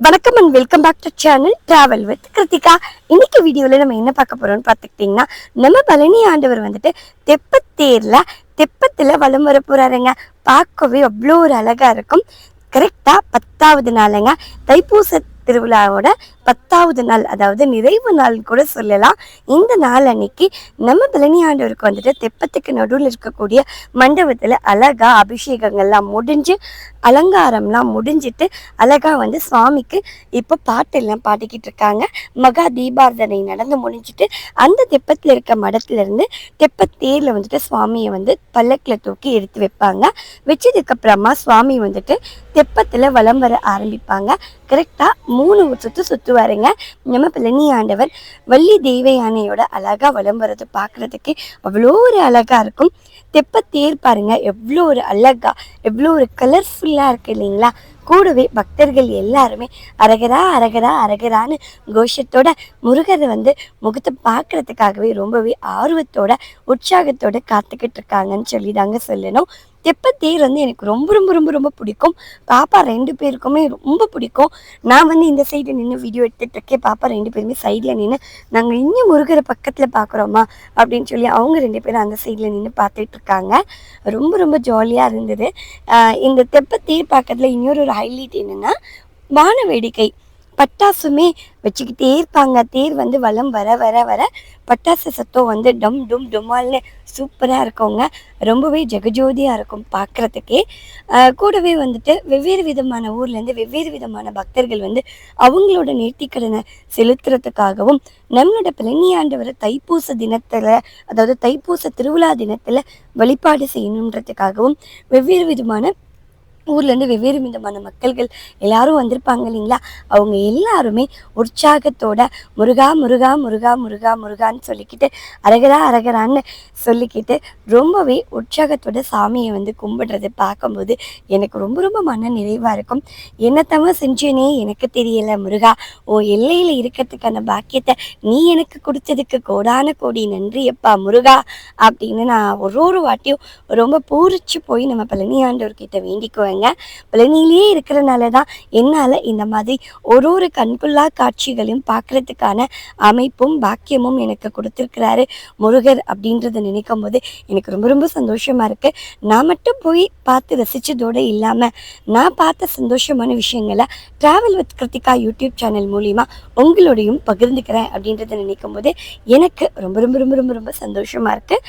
வணக்கம் and welcome back to channel travel with Krithika இன்னைக்கு வீடியோவில் நம்ம என்ன பார்க்க போகிறோம்னு பார்த்துக்கிட்டிங்கன்னா நம்ம பழனி ஆண்டவர் வந்துட்டு தெப்பத்தேரில் தெப்பத்தில் வலம் வர போகிறாருங்க பார்க்கவே அவ்வளோ ஒரு அழகாக இருக்கும். கரெக்டாக பத்தாவது நாளுங்க. தைப்பூச திருவிழாவோட பத்தாவது நாள் அதாவது நிறைவு நாள் கூட சொல்லலாம். இந்த நாள் அன்னைக்கு நம்ம பழனி ஆண்டவருக்கு வந்துட்டு தெப்பத்துக்கு நடுவில் இருக்கக்கூடிய மண்டபத்தில் அழகா அபிஷேகங்கள்லாம் முடிஞ்சு அலங்காரம்லாம் முடிஞ்சிட்டு அழகா வந்து சுவாமிக்கு இப்போ பாட்டெல்லாம் பாடிக்கிட்டு இருக்காங்க. மகா தீபார்த்தனை நடந்து முடிஞ்சிட்டு அந்த தெப்பத்தில் இருக்க மடத்துலேருந்து தெப்பத்தேரில் வந்துட்டு சுவாமியை வந்து பல்லக்கில் தூக்கி எடுத்து வைப்பாங்க. வச்சதுக்கப்புறமா சுவாமி வந்துட்டு தெப்பத்தில் வலம் வர ஆரம்பிப்பாங்க. கரெக்டாக மூணு சுற்று சுற்றுவாருங்க நம்ம பழனி ஆண்டவர் வள்ளி தெய்வ யானையோட அழகா வலம் வர்றது அவ்வளோ ஒரு அழகா இருக்கும். தெப்பத்தேர் பாருங்க எவ்வளோ ஒரு அழகா எவ்வளோ ஒரு கலர்ஃபுல்லாக இருக்கு இல்லைங்களா? கூடவே பக்தர்கள் எல்லாருமே அரகரா அரகரா அரகரான்னு கோஷத்தோட முருகரை வந்து முகத்தை பார்க்குறதுக்காகவே ரொம்பவே ஆர்வத்தோட உற்சாகத்தோட காத்துக்கிட்டு இருக்காங்கன்னு சொல்லி தாங்க சொல்லணும். தெப்பத்தேர் வந்து எனக்கு ரொம்ப ரொம்ப ரொம்ப ரொம்ப பிடிக்கும். பாப்பா ரெண்டு பேருக்குமே ரொம்ப பிடிக்கும். நான் வந்து இந்த சைடு நின்று வீடியோ எடுத்துகிட்ருக்கேன் பாப்பா ரெண்டு பேருமே சைடில் நின்று நாங்கள் இன்னும் முருகரை பக்கத்தில் பார்க்குறோமா அப்படின்னு சொல்லி அவங்க ரெண்டு பேரும் அந்த சைடில் நின்று பார்த்துட்ருக்காங்க ரொம்ப ரொம்ப ஜாலியாக இருந்தது. இந்த தெப்பத்தேர் பார்க்கறதுல இன்னொரு ஒரு ஹைலைட் என்னென்னா வான வேடிக்கை. பட்டாசுமே வச்சுக்கிட்டே இருப்பாங்க. தேர் வந்து வளம் வர வர வர பட்டாசு சத்தம் வந்து டம் டும் டுமால்னு சூப்பராக இருக்குங்க. ரொம்பவே ஜெகஜோதியாக இருக்கும் பார்க்குறதுக்கே கூடவே வந்துட்டு வெவ்வேறு விதமான ஊர்லேருந்து வெவ்வேறு விதமான பக்தர்கள் வந்து அவங்களோட நேர்த்திக்கடனை செலுத்துறதுக்காகவும் நம்மளோட பழனியாண்டவரை தைப்பூச தினத்தில் அதாவது தைப்பூச திருவிழா தினத்தில் வழிபாடு செய்யணுன்றதுக்காகவும் வெவ்வேறு விதமான ஊர்லேருந்து வெவ்வேறு விதமான மக்கள்கள் எல்லாரும் வந்திருப்பாங்க இல்லைங்களா? அவங்க எல்லாருமே உற்சாகத்தோட முருகா முருகா முருகா முருகா முருகான்னு சொல்லிக்கிட்டு அரகரா அரகரான்னு சொல்லிக்கிட்டு ரொம்பவே உற்சாகத்தோட சாமியை வந்து கும்பிடுறது பார்க்கும்போது எனக்கு ரொம்ப ரொம்ப மன நிறைவாக இருக்கும். என்னத்தவ செஞ்சேனே எனக்கு தெரியலை முருகா. ஓ எல்லையில் இருக்கிறதுக்கான பாக்கியத்தை நீ எனக்கு கொடுத்ததுக்கு கோடான கோடி நன்றி எப்பா முருகா அப்படின்னு நான் ஒரு ஒரு வாட்டியும் ரொம்ப பூரிச்சு போய் நம்ம பழனி ஆண்டவர்கிட்ட வேண்டிக்குவேங்க. பழனியிலே இருக்கிறனால தான் என்னால் இந்த மாதிரி ஒரு ஒரு கண்குள்ளா காட்சிகளையும் பார்க்கறதுக்கான அமைப்பும் பாக்கியமும் எனக்கு கொடுத்துருக்கிறாரு முருகர் அப்படின்றத நினைக்கும் போது எனக்கு ரொம்ப ரொம்ப சந்தோஷமா இருக்கு. நான் மட்டும் போய் பார்த்து ரசித்ததோடு இல்லாமல் நான் பார்த்த சந்தோஷமான விஷயங்களை travel with Krithika YouTube channel மூலிமா உங்களோடையும் பகிர்ந்துக்கிறேன் அப்படின்றத நினைக்கும் போது எனக்கு ரொம்ப ரொம்ப ரொம்ப ரொம்ப ரொம்ப சந்தோஷமாக இருக்குது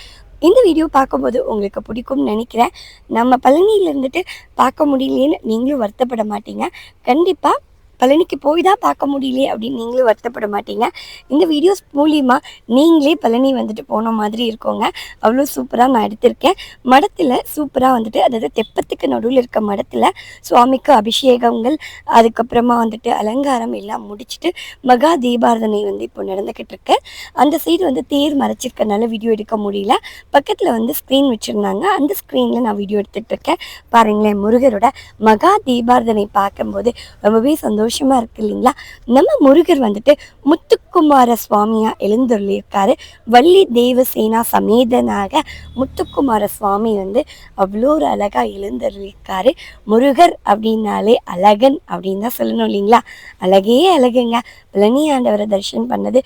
இந்த வீடியோ பார்க்கும்போது உங்களுக்கு பிடிக்கும்னு நினைக்கிறேன். நம்ம பழனியில் இருந்துட்டு பார்க்க முடியலேன்னு நீங்களும் வருத்தப்பட மாட்டீங்க. கண்டிப்பாக பழனிக்கு போய் தான் பார்க்க முடியலையே அப்படின்னு நீங்களும் வருத்தப்பட மாட்டீங்க. இந்த வீடியோஸ் மூலியமா நீங்களே பழனி வந்துட்டு போன மாதிரி இருக்கோங்க. அவ்வளோ சூப்பராக நான் எடுத்திருக்கேன். மடத்தில் சூப்பராக வந்துட்டு அதாவது தெப்பத்துக்கு நடுவில் இருக்க மடத்தில் சுவாமிக்கு அபிஷேகங்கள் அதுக்கப்புறமா வந்துட்டு அலங்காரம் எல்லாம் முடிச்சுட்டு மகா தீபாரதனை வந்து இப்போ நடந்துக்கிட்டு இருக்கு. அந்த சைடு வந்து தேர் மறைச்சிருக்கனால வீடியோ எடுக்க முடியல. பக்கத்தில் வந்து ஸ்க்ரீன் வச்சுருந்தாங்க. அந்த ஸ்க்ரீனில் நான் வீடியோ எடுத்துகிட்டு இருக்கேன். பாருங்களேன் முருகரோட மகா தீபாரதனை பார்க்கும்போது ரொம்பவே சந்தோஷம் சந்தோஷமாக இருக்குது இல்லைங்களா? நம்ம முருகர் வந்துட்டு முத்துக்குமார சுவாமியாக எழுந்துள்ளிருக்காரு வள்ளி தேவசேனா சமேதனாக முத்துக்குமார சுவாமி வந்து அவ்வளோ ஒரு அழகாக எழுந்துள்ளிருக்காரு முருகர் அப்படின்னாலே அழகன் அப்படின்னு தான் சொல்லணும் இல்லைங்களா? அழகே அழகுங்க. பழனி ஆண்டவரை தரிசனம் பண்ணது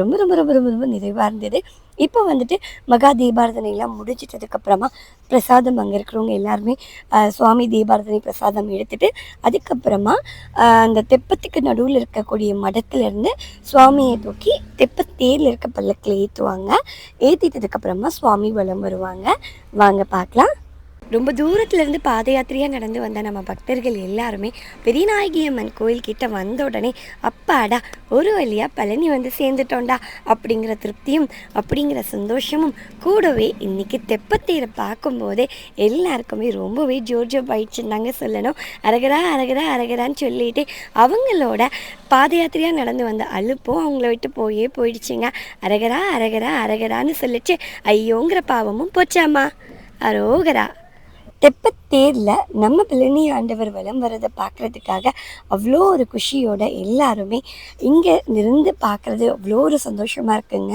ரொம்ப ரொம்ப ரொம்ப ரொம்ப ரொம்ப நிறைவாக இருந்தது இப்போ வந்துட்டு மகா தீபாரதனைலாம் முடிச்சிட்டதுக்கப்புறமா பிரசாதம் அங்கே இருக்கிறவங்க எல்லாருமே சுவாமி தீபாரதனை பிரசாதம் எடுத்துட்டு அதுக்கப்புறமா அந்த தெப்பத்துக்கு நடுவில் இருக்கக்கூடிய மடத்துலேருந்து சுவாமியை தூக்கி தெப்பத்தேரில் இருக்க பல்லக்கில் ஏற்றுவாங்க ஏற்றிட்டதுக்கப்புறமா சுவாமி வலம் வருவாங்க. வாங்க பார்க்கலாம். ரொம்ப தூரத்துலேருந்து பாத யாத்திரையாக நடந்து வந்த நம்ம பக்தர்கள் எல்லாருமே பெரியநாயகி அம்மன் கோயில்கிட்ட வந்த உடனே அப்பாடா ஒரு வழியாக பழனி வந்து சேர்ந்துட்டோண்டா அப்படிங்கிற திருப்தியும் அப்படிங்கிற சந்தோஷமும் கூடவே இன்றைக்கி தெப்பத்தீரை பார்க்கும்போதே எல்லாருக்குமே ரொம்பவே ஜோர்ஜோ ஜோப் சொல்லணும். அரகரா அரகரா அரகரான்னு சொல்லிட்டு அவங்களோட பாத யாத்திரையாக நடந்து வந்த அலுப்பும் அவங்கள விட்டு போயே போயிடுச்சுங்க. அரகரா அரகரா அரகரான்னு சொல்லிச்சு. ஐயோங்கிற பாவமும் போச்சாம்மா அரோகரா தெப்பத்தேரில் நம்ம பழனி ஆண்டவர் வலம் வரதை பார்க்குறதுக்காக அவ்வளோ ஒரு குஷியோட எல்லாருமே இங்கே இருந்து பார்க்குறது அவ்வளோ ஒரு சந்தோஷமாக இருக்குங்க.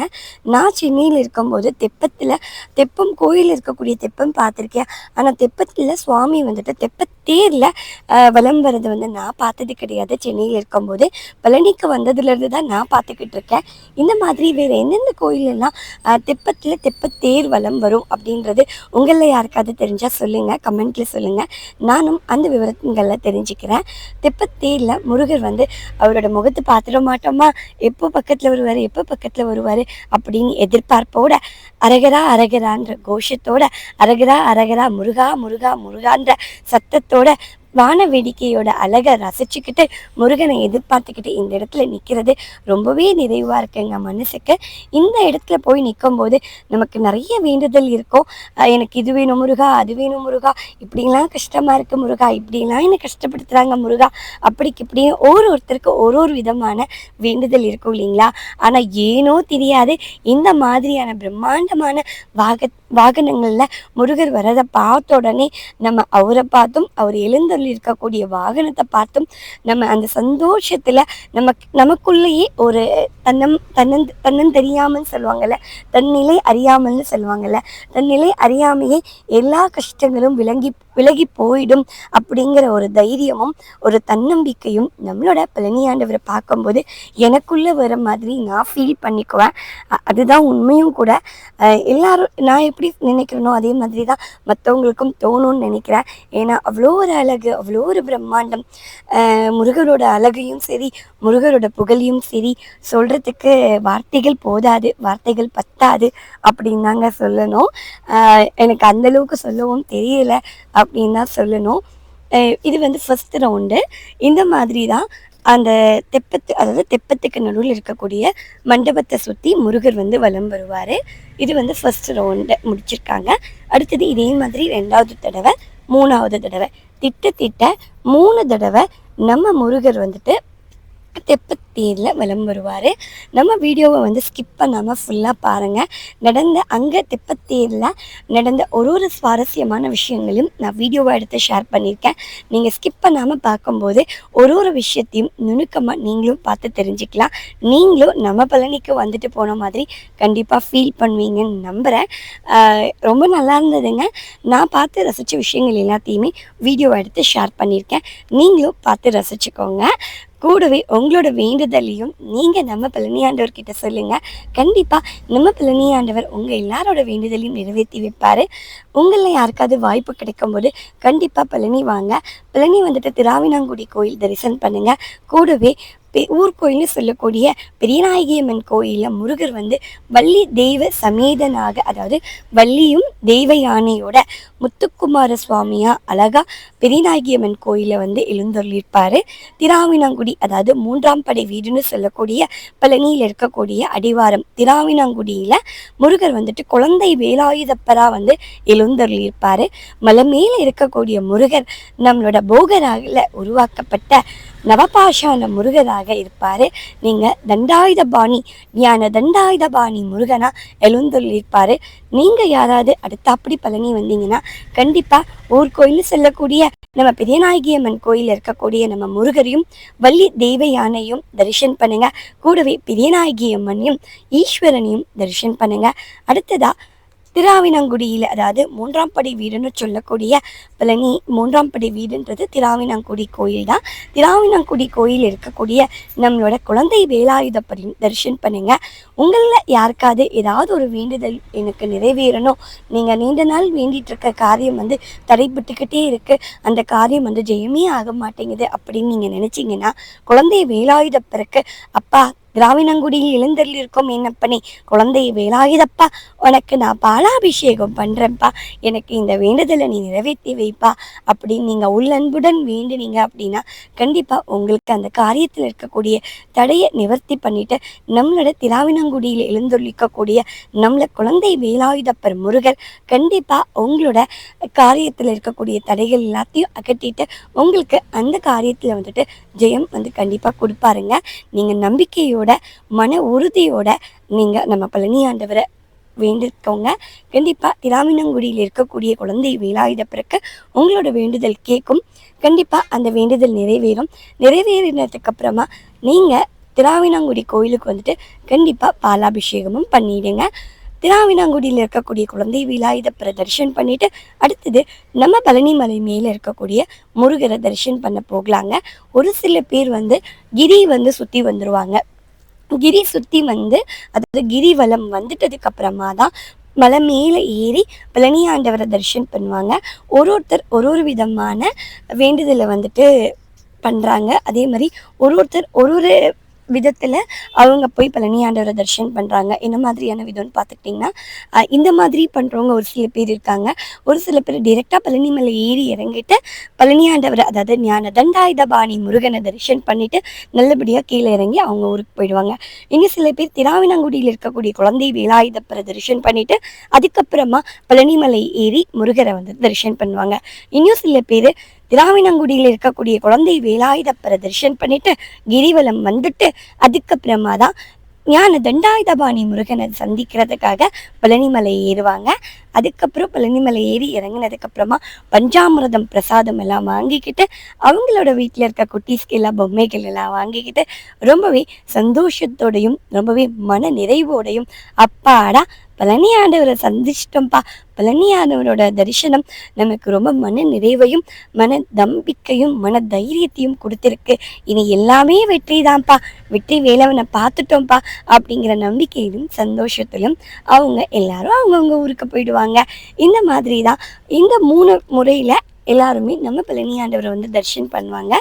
நான் சென்னையில் இருக்கும்போது தெப்பத்தில் தெப்பம் கோயில் இருக்கக்கூடிய தெப்பம் பார்த்துருக்கேன். ஆனால் தெப்பத்தில் சுவாமி வந்துட்டு தெப்பத்தேரில் வலம் வரது வந்து நான் பார்த்தது கிடையாது. சென்னையில் இருக்கும்போது பழனிக்கு வந்ததுலேருந்து தான் நான் பார்த்துக்கிட்டு இருக்கேன். இந்த மாதிரி வேறு எந்தெந்த கோயிலெல்லாம் தெப்பத்தில் தெப்பத்தேர் வலம் வரும் அப்படின்றது உங்களில் யாருக்காவது தெரிஞ்சால் சொல்லுங்கள் கமெண்ட்டில் சொல்லுங்கள் நானும் அந்த விவரங்களை தெரிஞ்சுக்கிறேன். தெப்பத்தேரில் முருகர் வந்து அவரோட முகத்தை பார்த்துட மாட்டோமா? எப்போ பக்கத்தில் வருவார்? எப்போ பக்கத்தில் வருவார்? அப்படின்னு எதிர்பார்ப்போட அரகரா அரகரான்ற கோஷத்தோட அரகரா அரகரா முருகா முருகா முருகான்ற சத்தத்தோட வான வேடிக்கையோட அழகை ரசிச்சுக்கிட்டு முருகனை எதிர்பார்த்துக்கிட்டு இந்த இடத்துல நிற்கிறது ரொம்பவே நிறைவாக இருக்குங்க மனசுக்கு. இந்த இடத்துல போய் நிற்கும் போது நமக்கு நிறைய வேண்டுதல் இருக்கும். எனக்கு இது வேணும் முருகா அது வேணும் முருகா இப்படிலாம் கஷ்டமாக இருக்குது முருகா இப்படிலாம் என்னை கஷ்டப்படுத்துகிறாங்க முருகா அப்படிக்கு இப்படியும் ஒரு ஒருத்தருக்கு ஒரு ஒரு விதமான வேண்டுதல் இருக்கும் இல்லைங்களா? ஆனால் ஏனோ தெரியாது இந்த மாதிரியான பிரம்மாண்டமான வாக வாகனங்களில் முருகர் வரதை பார்த்த உடனே நம்ம அவரை பார்த்தும் அவர் எழுந்தருளி இருக்கக்கூடிய வாகனத்தை பார்த்தும் நம்ம அந்த சந்தோஷத்தில் நம்ம நமக்குள்ளேயே ஒரு தன்னம் தன்னன் தன்னன் தெரியாமல் சொல்லுவாங்கல்ல தன்னிலை அறியாமல்னு சொல்லுவாங்கல்ல தன்னிலை அறியாமையே எல்லா கஷ்டங்களும் விளங்கி விலகி போயிடும் அப்படிங்கிற ஒரு தைரியமும் ஒரு தன்னம்பிக்கையும் நம்மளோட பழனியாண்டவரை பார்க்கும்போது எனக்குள்ளே வர மாதிரி நான் ஃபீல் பண்ணிக்குவேன். அதுதான் உண்மையும் கூட. எல்லாரும் நான் எப்படி நினைக்கிறேனோ அதே மாதிரி தான் மற்றவங்களுக்கும் தோணும்னு நினைக்கிறேன். ஏன்னா அவ்வளோ ஒரு அழகு அவ்வளோ ஒரு பிரம்மாண்டம். முருகரோட அழகையும் சரி முருகரோட புகழையும் சரி சொல்கிறதுக்கு வார்த்தைகள் போதாது வார்த்தைகள் பத்தாது அப்படின்னு தாங்க சொல்லணும். எனக்கு அந்த அளவுக்கு சொல்லவும் தெரியல. அப்படின்னு தான் சொல்லணும். இது வந்து ஃபஸ்ட் ரவுண்டு இந்த மாதிரி தான் அந்த தெப்பத்து அதாவது தெப்பத்துக்கு நடுவில் இருக்கக்கூடிய மண்டபத்தை சுற்றி முருகர் வந்து வலம் வருவார். இது வந்து ஃபர்ஸ்ட் ரவுண்டு முடிச்சிருக்காங்க. அடுத்தது இதே மாதிரி ரெண்டாவது தடவை மூணாவது தடவை. திட்ட திட்ட மூணு தடவை நம்ம முருகர் வந்துட்டு பேரில் வலம் வருவார் நம்ம வீடியோவை வந்து ஸ்கிப் பண்ணாமல் ஃபுல்லாக பாருங்கள் நடந்த அங்கே தெப்பத்தேரில் நடந்த ஒரு ஒரு சுவாரஸ்யமான விஷயங்களையும் நான் வீடியோவை எடுத்து ஷேர் பண்ணியிருக்கேன். நீங்கள் ஸ்கிப் பண்ணாமல் பார்க்கும்போது ஒரு ஒரு விஷயத்தையும் நுணுக்கமாக நீங்களும் பார்த்து தெரிஞ்சுக்கலாம். நீங்களும் நம்ம பழனிக்கு வந்துட்டு போன மாதிரி கண்டிப்பாக ஃபீல் பண்ணுவீங்கன்னு நம்புகிறேன் ரொம்ப நல்லா இருந்ததுங்க. நான் பார்த்து ரசித்த விஷயங்கள் எல்லாத்தையுமே வீடியோ எடுத்து ஷேர் பண்ணியிருக்கேன். நீங்களும் பார்த்து ரசிச்சுக்கோங்க. கூடவே உங்களோட வேண்டுதலையும் நீங்கள் நம்ம பழனியாண்டவர்கிட்ட சொல்லுங்கள் கண்டிப்பாக நம்ம பழனியாண்டவர் உங்கள் எல்லாரோட வேண்டுதலையும் நிறைவேற்றி வைப்பார். உங்களில் யாருக்காவது வாய்ப்பு கிடைக்கும்போது கண்டிப்பாக பழனி வாங்க. பழனி வந்துட்டு திராவினாங்குடி கோயில் தரிசனம் பண்ணுங்கள் கூடவே பெ- ஊர் கோயில்னு சொல்லக்கூடிய பெரியநாயகியம்மன் கோயிலில் முருகர் வந்து வள்ளி தெய்வ சமேதனாக அதாவது வள்ளியும் தெய்வ யானையோட முத்துக்குமார சுவாமியா அழகா பெரியநாயகியம்மன் கோயிலில் வந்து எழுந்தொள்ளியிருப்பார் திராவினாங்குடி அதாவது மூன்றாம் படை வீடுன்னு சொல்லக்கூடிய பழனியில் இருக்கக்கூடிய அடிவாரம் திராவினாங்குடியில் முருகர் வந்துட்டு குழந்தை வேலாயுதப்பராக வந்து எழுந்தொள்ளியிருப்பார் மலை மேலே இருக்கக்கூடிய முருகர் நம்மளோட போகராகில் உருவாக்கப்பட்ட நவபாஷான முருகனாக இருப்பார். நீங்கள் தண்டாயுத பாணி ஞான தண்டாயுத பாணி முருகனாக எழுந்துள்ளிருப்பார் நீங்கள் யாராவது அடுத்தாப்படி பழனி வந்தீங்கன்னா கண்டிப்பாக ஊர் கோயில் செல்லக்கூடிய நம்ம பெரியநாயகி அம்மன் கோயில் இருக்கக்கூடிய நம்ம முருகரையும் வள்ளி தெய்வ யானையும் தரிசனம் பண்ணுங்க. கூடவே பெரியநாயகி அம்மனையும் ஈஸ்வரனையும் தரிசனம் பண்ணுங்க. அடுத்ததாக திராவினங்குடியில் அதாவது மூன்றாம் படை வீடுன்னு சொல்லக்கூடிய பழனி மூன்றாம் படை வீடுன்றது திராவினங்குடி கோயில் தான் திராவினங்குடி கோயில் இருக்கக்கூடிய நம்மளோட குழந்தை வேலாயுதப்படி தரிசனம் பண்ணுங்க. உங்களில் யாருக்காவது ஏதாவது ஒரு வேண்டுதல் எனக்கு நிறைவேறணும். நீங்கள் நீண்ட நாள் வேண்டிகிட்டு இருக்க காரியம் வந்து தடைபட்டுக்கிட்டே இருக்குது அந்த காரியம் வந்து ஜெயமே ஆக மாட்டேங்குது அப்படின்னு நீங்கள் நினச்சிங்கன்னா குழந்தை வேலாயுத பிறகு அப்பா திராவினங்குடியில் எழுந்தருள் இருக்கும் என்னப்பனே? குழந்தை வேலாயுதப்பா உனக்கு நான் பாலாபிஷேகம் பண்ணுறேன்ப்பா எனக்கு இந்த வேண்டுதலை நீ நிறைவேற்றி வைப்பா. அப்படின்னு நீங்கள் உள்ளன்புடன் வேண்டுனீங்க அப்படின்னா கண்டிப்பாக உங்களுக்கு அந்த காரியத்தில் இருக்கக்கூடிய தடையை நிவர்த்தி பண்ணிட்டு நம்மளோட திராவினங்குடியில் எழுந்தொழிக்கக்கூடிய நம்மளை குழந்தை வேலாயுதப்பர் முருகர் கண்டிப்பாக உங்களோட காரியத்தில் இருக்கக்கூடிய தடைகள் எல்லாத்தையும் அகட்டிட்டு உங்களுக்கு அந்த காரியத்தில் வந்துட்டு ஜெயம் வந்து கண்டிப்பாக கொடுப்பாருங்க. நீங்கள் நம்பிக்கையோட மன உறுதியோட நீங்கள் நம்ம பழனி ஆண்டவரை வேண்டிக்கோங்க. கண்டிப்பாக திராவினங்குடியில் இருக்கக்கூடிய குழந்தை வேலாயுத பிறக்கு உங்களோட வேண்டுதல் கேட்கும். கண்டிப்பாக அந்த வேண்டுதல் நிறைவேறும். நிறைவேறினதுக்கு அப்புறமா நீங்கள் திராவினங்குடி கோயிலுக்கு வந்துட்டு கண்டிப்பாக பாலாபிஷேகமும் பண்ணிடுங்க. திராவினாங்குடியில் இருக்கக்கூடிய குழந்தை வேலாயுதப்பரை தரிசனம் பண்ணிட்டு அடுத்தது நம்ம பழனி மலை மேலே இருக்கக்கூடிய முருகரை தரிசனம் பண்ண போகலாங்க. ஒரு சில பேர் வந்து கிரி வந்து சுற்றி வந்துடுவாங்க கிரி சுற்றி வந்து அதாவது கிரிவலம் வந்துட்டதுக்கு அப்புறமா தான் மலை மேலே ஏறி பழனியாண்டவரை தரிசனம் பண்ணுவாங்க. ஒரு ஒருத்தர் ஒரு ஒரு விதமான வேண்டுதலை வந்துட்டு பண்ணுறாங்க அதே மாதிரி ஒரு ஒருத்தர் ஒரு ஒரு விதத்தில் அவங்க போய் பழனி ஆண்டவரை தரிசனம் பண்ணுறாங்க என்ன மாதிரியான விதம்னு பார்த்துக்கிட்டிங்கன்னா இந்த மாதிரி பண்ணுறவங்க ஒரு சில பேர் இருக்காங்க. ஒரு சில பேர் டிரெக்டாக பழனி மலை ஏறி இறங்கிட்டு பழனி ஆண்டவரை அதாவது ஞான தண்டாயுதபாணி முருகனை தரிசனம் பண்ணிவிட்டு நல்லபடியாக கீழே இறங்கி அவங்க ஊருக்கு போயிடுவாங்க. இன்னும் சில பேர் திராவினங்குடியில் இருக்கக்கூடிய குழந்தை வேலாயுதப்பரை தரிசனம் பண்ணிவிட்டு அதுக்கப்புறமா பழனிமலை ஏறி முருகரை வந்து தரிசனம் பண்ணுவாங்க. இன்னும் சில பேர் திராவினங்குடியில் இருக்கக்கூடிய குழந்தை வேலாயுதப்பரை தரிசனம் பண்ணிட்டு கிரிவலம் வந்துட்டு அதுக்கப்புறமா தான் ஞான தண்டாயுதபாணி முருகனை சந்திக்கிறதுக்காக பழனிமலை ஏறுவாங்க. அதுக்கப்புறம் பழனிமலை ஏறி இறங்கினதுக்கப்புறமா பஞ்சாமிரதம் பிரசாதம் எல்லாம் வாங்கிக்கிட்டு அவங்களோட வீட்டில் இருக்க குட்டீஸ்க்கு எல்லாம் பொம்மைகள் எல்லாம் வாங்கிக்கிட்டு ரொம்பவே சந்தோஷத்தோடையும் ரொம்பவே மன நிறைவோடையும் அப்பாடா பழனி ஆண்டவரை சந்திச்சிட்டோம்ப்பா பழனி ஆண்டவரோட தரிசனம் நமக்கு ரொம்ப மன நிறைவையும் மன தம்பிக்கையும் மன தைரியத்தையும் கொடுத்துருக்கு. இனி எல்லாமே வெற்றி தான்ப்பா வெற்றி வேலவனை பார்த்துட்டோம்ப்பா அப்படிங்கிற நம்பிக்கையிலும் சந்தோஷத்திலும் அவங்க எல்லாரும் அவங்கவுங்க ஊருக்கு போயிடுவாங்க. இந்த மாதிரி தான் இந்த மூணு முறையில் எல்லாருமே நம்ம பழனி ஆண்டவரை வந்து தரிசனம் பண்ணுவாங்க.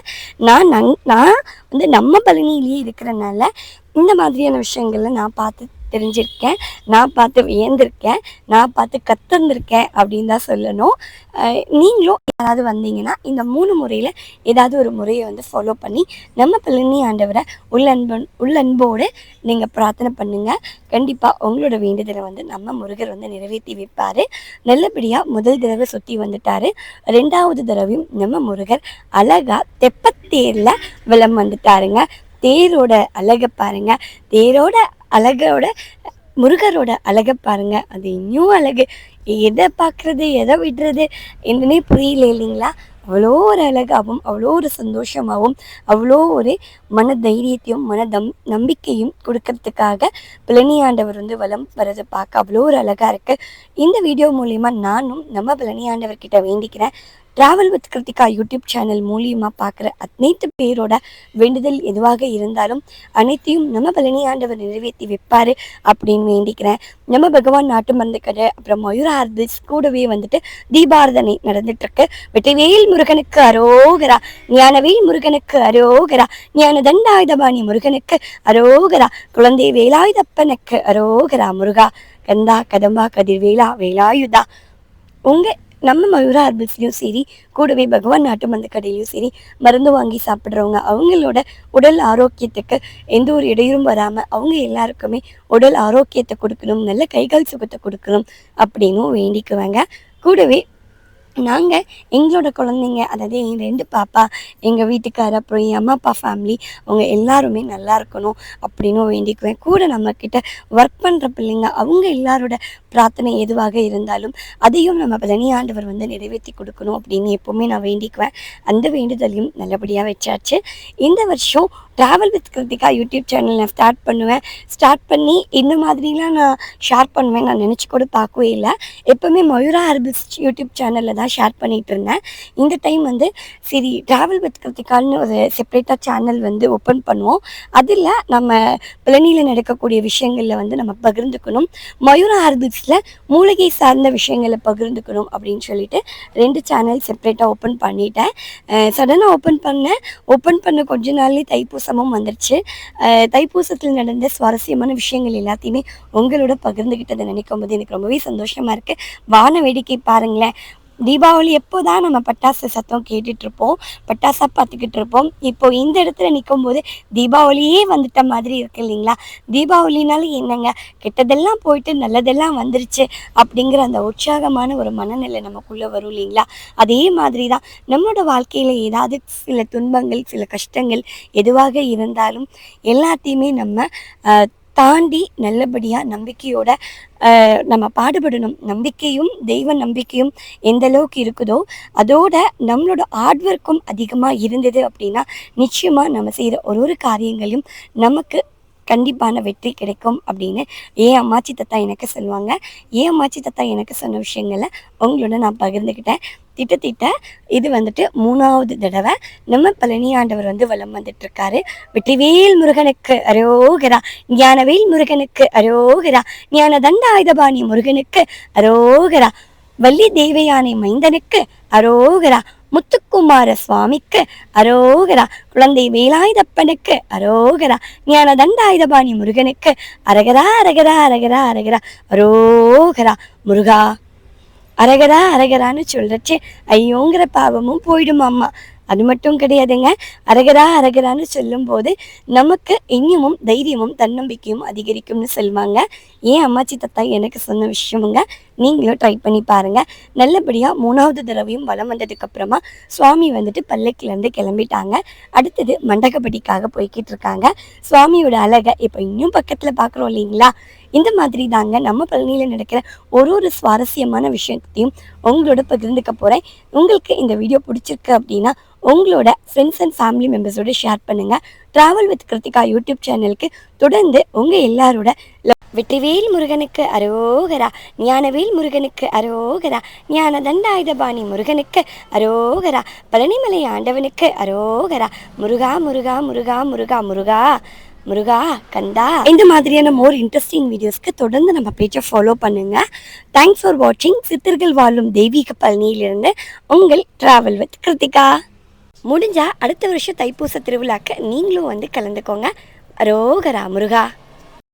நான் நன் நான் வந்து நம்ம பழனியிலேயே இருக்கிறனால இந்த மாதிரியான விஷயங்கள்ல நான் பார்த்து தெரிஞ்சிருக்கேன். நான் பார்த்து வியந்திருக்கேன். நான் பார்த்து கத்திருந்திருக்கேன் அப்படின்னு தான் சொல்லணும். நீங்களும் யாராவது வந்தீங்கன்னா இந்த மூணு முறையில் ஏதாவது ஒரு முறையை வந்து ஃபாலோ பண்ணி நம்ம பிள்ளைனி ஆண்டவரை உள்ளன்பன் உள்ளன்போடு நீங்கள் பிரார்த்தனை பண்ணுங்கள் கண்டிப்பாக உங்களோட வேண்டுதலை வந்து நம்ம முருகர் வந்து நிறைவேற்றி வைப்பார். நல்லபடியாக முதல் தடவை சுற்றி வந்துட்டார். ரெண்டாவது தடவையும் நம்ம முருகர் அழகாக தெப்பத்தேரில் விளம் வந்துட்டாருங்க தேரோட அழகை பாருங்க. தேரோட அழகோட முருகரோட அழகை பாருங்கள் அது இன்னும் அழகு. எதை பார்க்குறது எதை விடுறது என்னன்னே புரியல இல்லைங்களா? அவ்வளோ ஒரு அழகாகவும் அவ்வளோ ஒரு சந்தோஷமாகவும் அவ்வளோ ஒரு மன தைரியத்தையும் மன தம் நம்பிக்கையும் கொடுக்கறதுக்காக பழனி வந்து வளம் வரதை பார்க்க அவ்வளோ ஒரு அழகாக இருக்குது இந்த வீடியோ மூலிமா நானும் நம்ம பழனியாண்டவர்கிட்ட வேண்டிக்கிறேன். Travel with Krithika YouTube channel மூலியமாக பார்க்குற அனைத்து பேரோட வேண்டுதல் எதுவாக இருந்தாலும் அனைத்தையும் நம்ம பழனி ஆண்டவர் நிறைவேற்றி வைப்பார் அப்படின்னு வேண்டிக்கிறேன். நம்ம பகவான் நாட்டு மருந்து கடை அப்புறம் மயூர ஆர்பிஸ் கூடவே வந்துட்டு தீபாரதனை நடந்துட்டுருக்கு. வெற்றிவேல் முருகனுக்கு அரோகரா ஞானவேல் முருகனுக்கு அரோகரா ஞான தண்டாயுதபாணி முருகனுக்கு அரோகரா குழந்தை வேலாயுதப்பனுக்கு அரோகரா முருகா கந்தா கதம்பா கதிர்வேலா வேலாயுதா. உங்கள் நம்ம மயூரா ஹர்பல்ஸ்லையும் சரி கூடவே பகவான் நாட்டு மருந்து கடையிலையும் சரி மருந்து வாங்கி சாப்பிட்றவங்க அவங்களோட உடல் ஆரோக்கியத்துக்கு எந்த ஒரு இடையூறும் வராமல் அவங்க எல்லாருக்குமே உடல் ஆரோக்கியத்தை கொடுக்கணும் நல்ல கைகால் சுகத்தை கொடுக்கணும் அப்படின்னும் வேண்டிக்குவாங்க. கூடவே நாங்கள் எங்களோட குழந்தைங்க அதாவது என் ரெண்டு பாப்பா எங்கள் வீட்டுக்காரர் அப்புறம் என் அம்மா அப்பா ஃபேமிலி அவங்க எல்லாருமே நல்லா இருக்கணும் அப்படின்னும் வேண்டிக்குவேன். கூட நம்மக்கிட்ட ஒர்க் பண்ணுற பிள்ளைங்க அவங்க எல்லாரோட பிரார்த்தனை எதுவாக இருந்தாலும் அதையும் நம்ம பழனி ஆண்டவர் வந்து நிறைவேற்றி கொடுக்கணும் அப்படின்னு எப்போவுமே நான் வேண்டிக்குவேன். அந்த வேண்டுதலையும் நல்லபடியாக வச்சாச்சு. இந்த வருஷம் travel with Krithika YouTube channel நான் ஸ்டார்ட் பண்ணுவேன். ஸ்டார்ட் பண்ணி இந்த மாதிரிலாம் நான் ஷேர் பண்ணுவேன் நான் நினச்சி கூட பார்க்கவே இல்லை. எப்போவுமே மயூரா ஹர்பிஸ் யூடியூப் சேனலில் தான் ஷேர் பண்ணிகிட்டு இருந்தேன். இந்த டைம் வந்து சரி ட்ராவல் வித் கிருத்திகான்னு ஒரு செப்பரேட்டாக சேனல் வந்து ஓப்பன் பண்ணுவோம். அதில் நம்ம பழனியில் நடக்கக்கூடிய விஷயங்களில் வந்து நம்ம பகிர்ந்துக்கணும். மயூரா ஹர்பிஸில் மூலிகை சார்ந்த விஷயங்களை பகிர்ந்துக்கணும் அப்படின்னு சொல்லிட்டு ரெண்டு சேனல் செப்பரேட்டாக ஓப்பன் பண்ணிட்டேன். சடனாக ஓப்பன் பண்ணேன். ஓப்பன் பண்ண கொஞ்ச நாள்லேயே தைப்பூசமும் வந்துருச்சு. தைப்பூசத்தில் நடந்த சுவாரஸ்யமான விஷயங்கள் எல்லாத்தையுமே உங்களோட பகிர்ந்துக்கிட்டதை நினைக்கும் போது எனக்கு ரொம்பவே சந்தோஷமாக இருக்கு. வான வேடிக்கை பாருங்களேன். தீபாவளி எப்போ தான் நம்ம பட்டாசு சத்தம் கேட்டுட்ருப்போம் இருப்போம் பார்த்துக்கிட்டு இருப்போம் இப்போ இந்த இடத்துல நிற்கும் போது தீபாவளியே வந்துட்ட மாதிரி இருக்கு இல்லைங்களா? தீபாவளினால என்னங்க? கெட்டதெல்லாம் போயிட்டு நல்லதெல்லாம் வந்துருச்சு அப்படிங்கிற அந்த உற்சாகமான ஒரு மனநிலை நமக்குள்ளே வரும் இல்லைங்களா? அதே மாதிரி தான் நம்மளோட வாழ்க்கையில் ஏதாவது சில துன்பங்கள் சில கஷ்டங்கள் எதுவாக இருந்தாலும் எல்லாத்தையுமே நம்ம தாண்டி நல்லபடியாக நம்பிக்கையோட நம்ம பாடுபடணும். நம்பிக்கையும் தெய்வ நம்பிக்கையும் எந்த அளவுக்கு இருக்குதோ அதோட நம்மளோட ஹார்ட் ஒர்க்கும் அதிகமாக இருந்தது அப்படின்னா நிச்சயமாக நம்ம செய்கிற ஒரு ஒரு காரியங்களையும் நமக்கு கண்டிப்பான வெற்றி கிடைக்கும் அப்படின்னு ஏன் அம்மாச்சி தத்தா எனக்கு சொல்லுவாங்க. ஏன் அம்மாச்சி தத்தா எனக்கு சொன்ன விஷயங்களை உங்களோட நான் பகிர்ந்துக்கிட்டேன் திட்ட திட்ட இது வந்துட்டு மூணாவது தடவை. நம்ம பழனி ஆண்டவர் வந்து வலம் வந்துட்டு இருக்காரு வெற்றிவேல் முருகனுக்கு அரோகரா ஞானவேல் முருகனுக்கு அரோகரா ஞான தண்டாயுதபாணி முருகனுக்கு அரோகரா வள்ளி தேவயானை மைந்தனுக்கு அரோகரா முத்துக்குமார சுவாமிக்கு அரோகரா குழந்தை வேலாயுதப்பனுக்கு அரோகரா ஞான தண்டாயுதபாணி முருகனுக்கு அரகரா அரகரா அரகரா அரகரா அரோகரா முருகா அரகரா அரகரான்னு சொல்றச்சே. ஐயோங்கிற பாவமும் போயிடுமாம்மா அது மட்டும் கிடையாதுங்க. அரகரா அரகரான்னு சொல்லும்போது நமக்கு இன்னமும் தைரியமும் தன்னம்பிக்கையும் அதிகரிக்கும்னு சொல்லுவாங்க. ஏன் அம்மாச்சி தத்தா எனக்கு சொன்ன விஷயமுங்க? நீங்களும் ட்ரை பண்ணி பாருங்க. நல்லபடியாக மூணாவது தடவையும் வலம் வந்ததுக்கு அப்புறமா சுவாமி வந்துட்டு பல்லக்கிலேருந்து கிளம்பிட்டாங்க. அடுத்தது மண்டகப்படிக்காக போய்கிட்டு இருக்காங்க. சுவாமியோட அழகை இப்போ இன்னும் பக்கத்தில் பார்க்குறோம் இல்லைங்களா? இந்த மாதிரி தாங்க நம்ம பழனியில் நடக்கிற ஒரு ஒரு சுவாரஸ்யமான விஷயத்தையும் உங்களோட பகிர்ந்துக்க போகிறேன் உங்களுக்கு இந்த வீடியோ பிடிச்சிருக்கு அப்படின்னா உங்களோட ஃப்ரெண்ட்ஸ் அண்ட் ஃபேமிலி மெம்பர்ஸோட ஷேர் பண்ணுங்கள் ட்ராவல் வித் கிருத்திகா யூடியூப் சேனலுக்கு தொடர்ந்து உங்கள் எல்லாரோட வெற்றிவேல் முருகனுக்கு அரோகரா ஞானவேல் முருகனுக்கு அரோகரா ஞான தண்டாயுதபாணி முருகனுக்கு அரோகரா பழனிமலை ஆண்டவனுக்கு அரோகரா முருகா முருகா முருகா முருகா முருகா முருகா கந்தா இந்த மாதிரியான மோர் இன்ட்ரெஸ்டிங் வீடியோஸ்க்கு தொடர்ந்து நம்ம பேஜை ஃபாலோ பண்ணுங்க. தேங்க்ஸ் ஃபார் வாட்சிங் சித்தர்கள் வாழும் தெய்வீக பழனியிலிருந்து உங்கள் டிராவல் வித் கிருத்திகா முடிஞ்சா அடுத்த வருஷம் தைப்பூச திருவிழாக்கு நீங்களும் வந்து கலந்துக்கோங்க. ரோகரா முருகா.